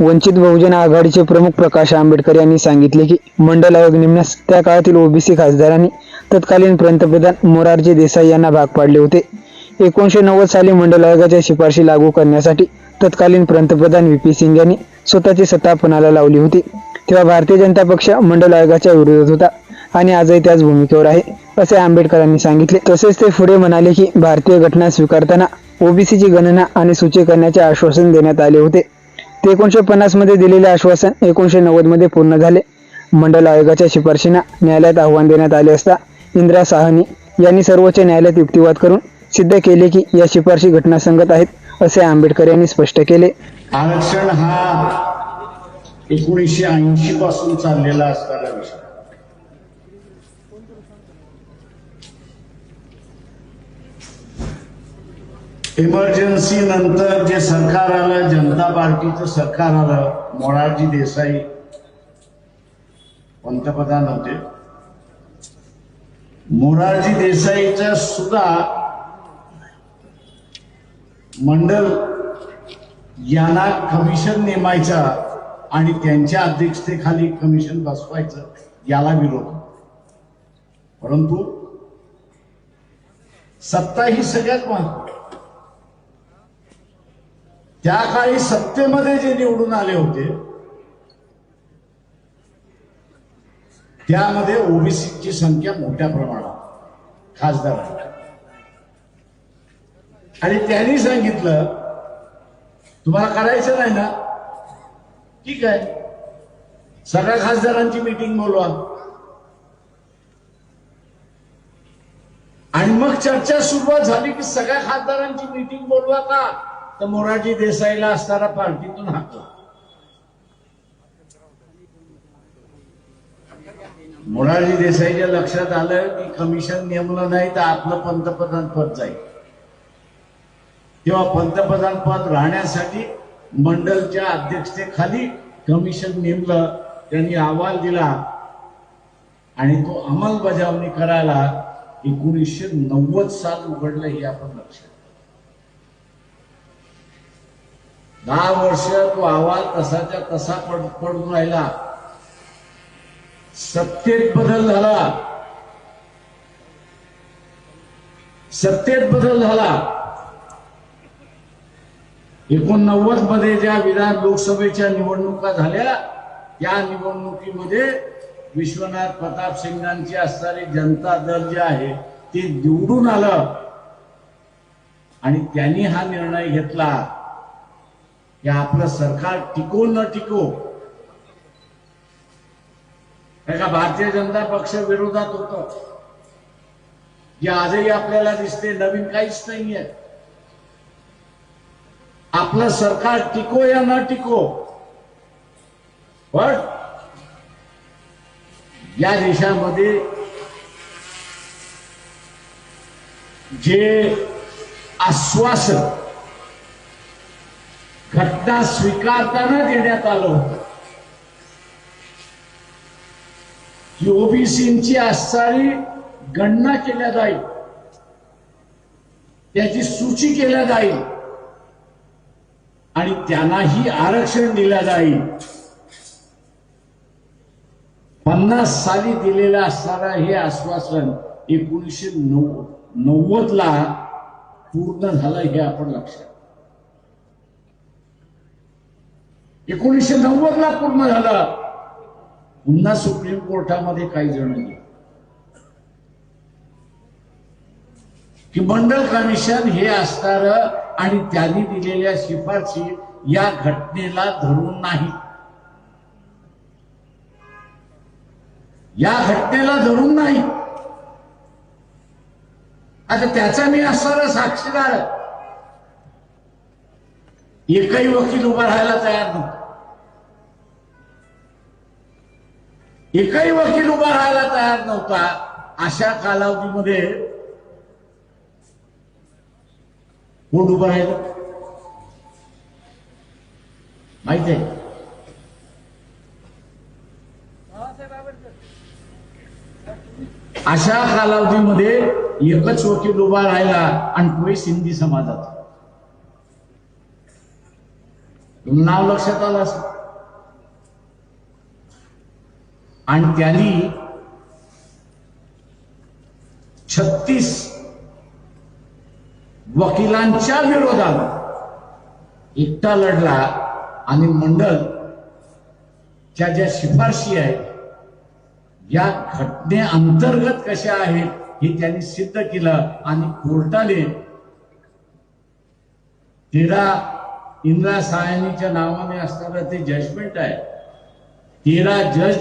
वंचित बहुजन आघाडीचे प्रमुख प्रकाश आंबेडकर यांनी सांगितले की मंडल आयोग नेमण्यास त्या काळातील ओबीसी खासदारांनी तत्कालीन पंतप्रधान मोरारजी देसाई यांना भाग पाडले होते. एकोणीसशे नव्वद साली मंडल आयोगाच्या शिफारशी लागू करण्यासाठी तत्कालीन पंतप्रधान व्ही पी सिंग यांनी स्वतःची सत्ता पणाला लावली होती. तेव्हा भारतीय जनता पक्ष मंडल आयोगाच्या विरोधात होता आणि आजही त्याच भूमिकेवर आहे असे आंबेडकरांनी सांगितले. तसेच ते पुढे म्हणाले की भारतीय घटना स्वीकारताना ओबीसीची गणना आणि सूची करण्याचे आश्वासन देण्यात आले होते. ते एकोणीसशे पन्नासमध्ये दिलेले आश्वासन एकोणीसशे नव्वदमध्ये पूर्ण झाले. मंडल आयोगाच्या शिफारशींना न्यायालयात आव्हान देण्यात आले असता इंदिरा साहनी यांनी सर्वोच्च न्यायालयात युक्तिवाद करून सिद्ध केले की या शिफारशी घटनासंगत आहेत असे आंबेडकर यांनी स्पष्ट केले. आरक्षण हा एकोणीसशे ऐंशी पासून चाललेला असणारा विषय. इमर्जन्सी नंतर जे सरकार आलं जनता पार्टीचं सरकार आलं मोरारजी देसाई पंतप्रधान होते. मोरारजी देसाईच्या सुद्धा मंडल यांना कमिशन नेमायचा आणि त्यांच्या अध्यक्षतेखाली कमिशन बसवायचं याला विरोध. परंतु सत्ता ही सगळ्यात महत्वाची त्या काळी सत्तेमध्ये जे निवडून आले होते त्यामध्ये ओबीसीची संख्या मोठ्या प्रमाणात खासदारांची आणि त्यांनी सांगितलं तुम्हाला करायचं नाही ना? ठीक आहे. सगळ्या खासदारांची मीटिंग बोलवा. आणि मग चर्चा सुरुवात झाली की सगळ्या खासदारांची मीटिंग बोलवा का? तर मोरारजी देसाईला असणारा पार्टीतून हाकला मोरारजी देसाईच्या लक्षात आलं की कमिशन नेमलं नाही तर आपलं पंतप्रधान पद जाईल. तेव्हा पंतप्रधान पद राहण्यासाठी मंडलच्या अध्यक्षतेखाली कमिशन नेमलं त्यांनी अहवाल दिला. आणि तो अंमलबजावणी करायला एकोणीसशे नव्वद साल उघडलं हे आपण लक्षात दहा वर्ष तो अहवाल तसाच्या तसा पड पडून राहिला. सत्तेत बदल झाला. सत्तेत बदल झाला. एकोणनव्वदमध्ये ज्या विधान लोकसभेच्या निवडणुका झाल्या त्या निवडणुकीमध्ये विश्वनाथ प्रताप सिंगांची असणारी जनता दल जे आहे ते निवडून आलं. आणि त्यांनी हा निर्णय घेतला. की आपलं सरकार टिको न टिको. एका भारतीय जनता पक्ष विरोधात होत. जे आजही आपल्याला दिसते नवीन काहीच नाहीये. आपलं सरकार टिको या न टिको. पण या देशामध्ये जे आश्वासन घटना स्वीकारताना देण्यात आलं होतं. ही ओबीसीची असणारी गणना केल्या जाईल. त्याची सूची केल्या जाईल. आणि त्यांनाही आरक्षण दिलं जाईल. पन्नास साली दिलेलं असणारं हे आश्वासन एकोणीसशे नऊ नव्वद ला पूर्ण झालं हे आपण लक्षात एकोणीसशे नव्वद ला पूर्ण झालं. पुन्हा सुप्रीम कोर्टामध्ये काही जण की मंडल कमिशन हे असणार आणि त्यांनी दिलेल्या शिफारशी या घटनेला धरून नाही. या घटनेला धरून नाही. आता त्याचा मी असणार साक्षीदार. एकही वकील उभा राहायला तयार नव्हता. एकही वकील उभा राहायला तयार नव्हता. अशा कालावधीमध्ये कोण उभं राहिलं? माहीत आहे? अशा कालावधीमध्ये एकच वकील उभा राहिला आणि तोही सिंधी समाजात. नाव लक्षात आलं असं आणि त्यांनी छत्तीस वकिलांच्या विरोधात एकटा लढला आणि मंडल च्या ज्या शिफारशी आहेत या घटने अंतर्गत कशा आहेत हे त्यांनी सिद्ध केलं आणि कोर्टाने तेरा इंदिरा सायानीच्या नावाने असणारं ते जजमेंट आहे. तेरा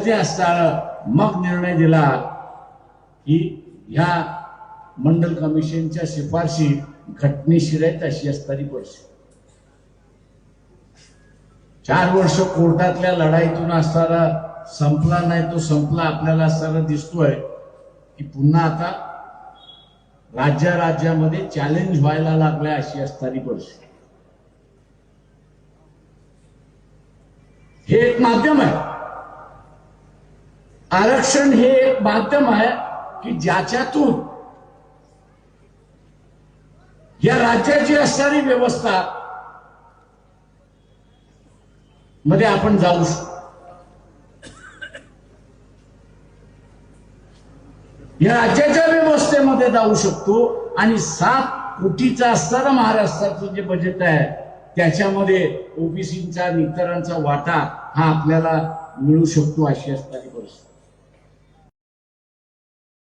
ते असताना मग निर्णय दिला की ह्या मंडल कमिशनच्या शिफारशी घटनेशीर आहेत अशी असणारी वर्ष चार वर्ष कोर्टातल्या लढाईतून असताना संपला नाही तो संपला आपल्याला असताना दिसतोय की पुन्हा आता राज्या राज्यामध्ये चॅलेंज व्हायला लागलाय अशी असणारी वर्ष हे एक माध्यम आहे. आरक्षण हे एक माध्यम आहे की ज्याच्यातून या राज्याची असणारी व्यवस्था मध्ये आपण जाऊ शकतो. या राज्याच्या व्यवस्थेमध्ये जाऊ शकतो आणि सात कोटीचा असणारा महाराष्ट्राचं जे बजेट आहे त्याच्यामध्ये ओबीसीचा इतरांचा वाटा हा आपल्याला मिळू शकतो अशी असणारी परिस्थिती.